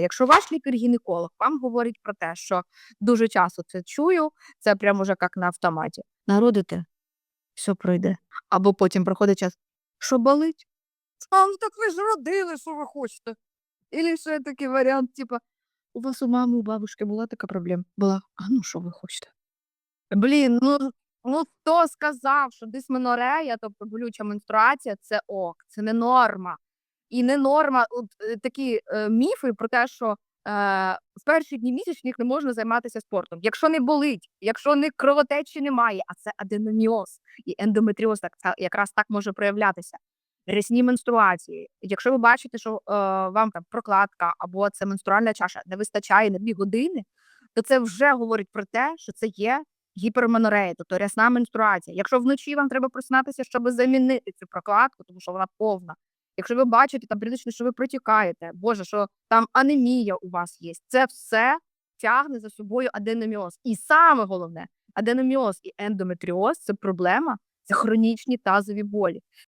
Якщо ваш лікар-гінеколог вам говорить про те, що дуже часто це чую, це прямо уже як на автоматі. Народите, все пройде. Або потім проходить час. Що болить? А, ну так ви ж родили, що ви хочете. Ілі ще такий варіант, типа, у вас у мами, у бабушки була така проблема? Була. А ну що ви хочете? Блін, ну, ну хто сказав, що дисменорея, тобто болюча менструація, це ок, це не норма. І не норма, от е, такі е, міфи про те, що е, в перші дні місячних не можна займатися спортом. Якщо не болить, якщо не кровотечі немає, а це аденоміоз і ендометріоз, так це якраз так може проявлятися. Рясні менструації. Якщо ви бачите, що е, вам там прокладка або це менструальна чаша не вистачає на дві години, то це вже говорить про те, що це є гіперменорея, тобто рясна менструація. Якщо вночі вам треба просинатися, щоб замінити цю прокладку, тому що вона повна. Якщо ви бачите там періодично, що ви протікаєте, боже, що там анемія у вас є, це все тягне за собою аденоміоз. І саме головне, аденоміоз і ендометріоз це проблема, це хронічні тазові болі.